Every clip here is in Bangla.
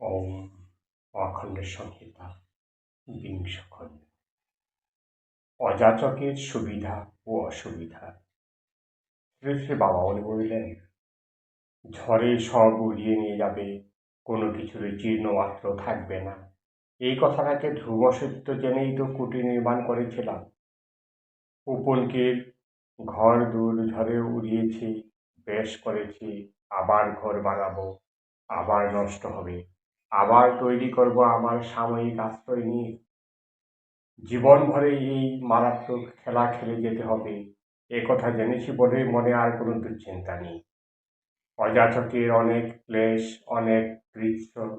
ওম অখণ্ড সংহিতা বিংশ খণ্ড অযাচকের সুবিধা ও অসুবিধা। শ্রী শ্রী বাবা উনি বললেন ঝড়ে সব উড়িয়ে নিয়ে যাবে, কোনো কিছুর জীর্ণ মাত্র থাকবে না। এই কথাটাকে ধ্রুব জেনেই তো কুটি নির্মাণ করেছিলাম। উপনকের ঘর দূর ঝড়ে উড়িয়েছি, বেশ করেছি, আবার ঘর বানাবো, আবার নষ্ট হবে। আবার তৈরি করব আমার সাময়িক আশ্রয় নিয়ে। জীবন ভরে এই মারাত্মক খেলা খেলে যেতে হবে, এ কথা জেনেছি বলে মনে আর কোনো দুশ্চিন্তা নেই। অযাচকের অনেক ক্লেশ, অনেক গ্রীষ্ম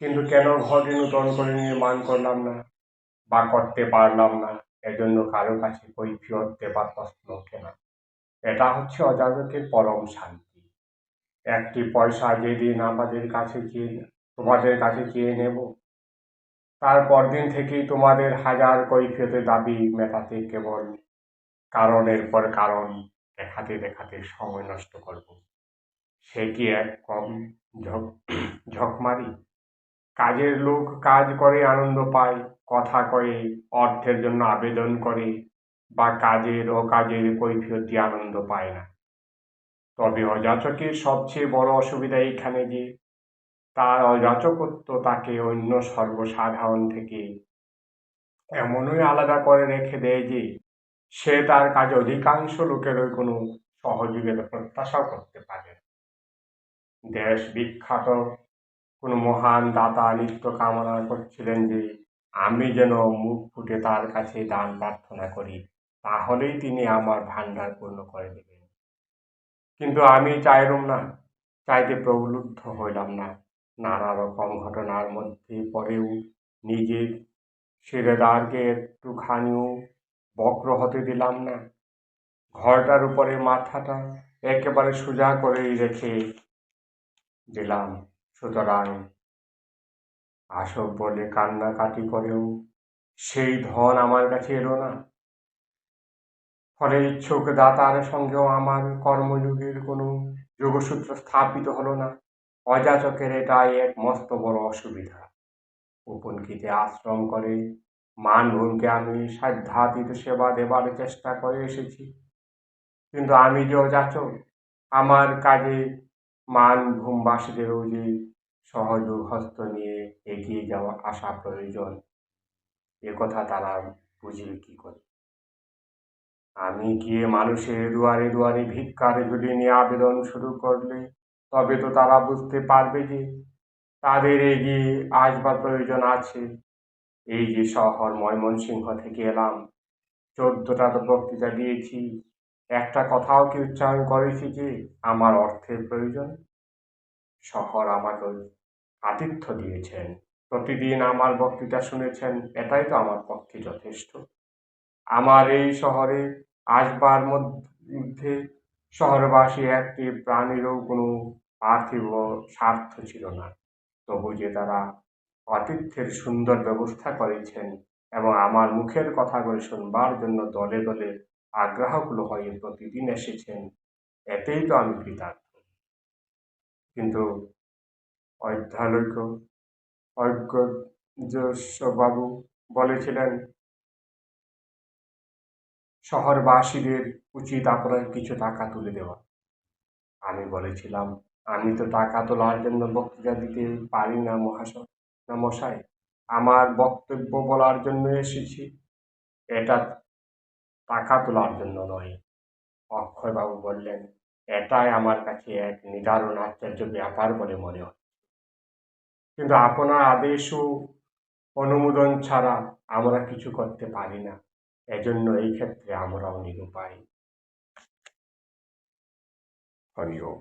কিন্তু কেন ঘরে নূতন করে নির্মাণ করলাম না বা করতে পারলাম না? এজন্য কারও কাছে কৈফিয়ত দেবার প্রশ্ন ওঠে না। এটা হচ্ছে অযাচকের পরম শান্তি। একটি পয়সা যেদিন আমাদের কাছে চেয়ে তোমাদের কাছে চেয়ে নেব। তার পরদিন থেকেই তোমাদের হাজার কৈফিয়তের দাবি মেটাতে কেবল কারণের পর কারণ দেখাতে দেখাতে সময় নষ্ট করব। সে কি এক কম ঝক, ঝকমারি? কাজের লোক কাজ করে, আনন্দ পায়, কথা কয়ে, অর্থের জন্য আবেদন করে, বা কাজের ও কাজের কৈফিয়তি আনন্দ পায় না। তবে অযাচকের সবচেয়ে বড় অসুবিধা এইখানে যে তার অযাচকত্ব তাকে অন্য সর্বসাধারণ থেকে এমনই আলাদা করে রেখে দেয় যে সে তার কাজে অধিকাংশ লোকেরই কোনো সহযোগিতা প্রত্যাশাও করতে পারে দেশ বিখ্যাত কোনো মহান দাতা নিত্য কামনা করছিলেন যে আমি যেন মুখ ফুটে তার কাছে দান প্রার্থনা করি, তাহলেই তিনি আমার ভাণ্ডার পূর্ণ করে দেবেন। কিন্তু আমি চাইলাম না, চাইতে প্রলুব্ধ হইলাম না। নানা রকম ঘটনার মধ্যে পরেও নিজের শিরেদারকে একটুখানিও বক্র হতে দিলাম না। ঘরটার উপরে মাথাটা একেবারে সোজা করেই রেখে দিলাম। সুতরাং আসব বলে কান্নাকাটি করেও সেই ধন আমার কাছে এলো না। ফলে ইচ্ছুক দাতার সঙ্গেও আমার কর্মযুগের কোনো যোগসূত্র স্থাপিত হলো না। অযাচকের এটাই এক মস্ত বড় অসুবিধা। উপনকিতে আশ্রম করে মান মানভূমকে আমি সাধ্যাতীত সেবা দেবার চেষ্টা করে এসেছি। কিন্তু আমি যে অযাচক, আমার কাজে মানভূমবাসীদেরও যে সহযোগ হস্ত নিয়ে এগিয়ে যাওয়া আসা প্রয়োজন, এ কথা তারা বুঝবে কী করে? আমি গিয়ে মানুষের দুয়ারে দুয়ারে ভিক্ষার ঝুলি নিয়ে আবেদন শুরু করলে তবে তো তারা বুঝতে পারবে যে তাদের এগিয়ে আসবার প্রয়োজন আছে। এই যে শহর ময়মনসিংহ থেকে এলাম, চোদ্দটা তো বক্তৃতা দিয়েছি। একটা কথাও কি উচ্চারণ করেছি যে আমার অর্থের প্রয়োজন? শহর আমাকে আতিথ্য দিয়েছেন, প্রতিদিন আমার বক্তৃতা শুনেছেন, এটাই তো আমার পক্ষে যথেষ্ট। আমার এই শহরে আসবার মধ্যে শহরবাসী একটি প্রাণীরও কোনো পার্থিব স্বার্থ ছিল না। তবু যে তারা আতিথ্যের সুন্দর ব্যবস্থা করেছেন এবং আমার মুখের কথাগুলো শুনবার জন্য দলে দলে আগ্রাহগুলো হয়ে প্রতিদিন এসেছেন, এতেই তো আমি কৃতার্থ। কিন্তু অধ্যালক্য অজ্ঞবাবু বলেছিলেন, শহরবাসীদের উচিত আপনার কিছু টাকা তুলে দেওয়া। আমি বলেছিলাম আমি তো টাকা তোলার জন্য বক্তৃতা দিতে পারি না মহাশয়, না মশাই। আমার বক্তব্য বলার জন্য এসেছি। এটা টাকা তোলার জন্য নয়, অক্ষয়বাবু বললেন। এটাই আমার কাছে এক নিদারুণ আশ্চর্য ব্যাপার বলে মনে হয় কিন্তু আপনার আদেশ ও অনুমোদন ছাড়া আমরা কিছু করতে পারি না। এজন্য এই ক্ষেত্রে আমরাও নিরুপায়। হরি ওম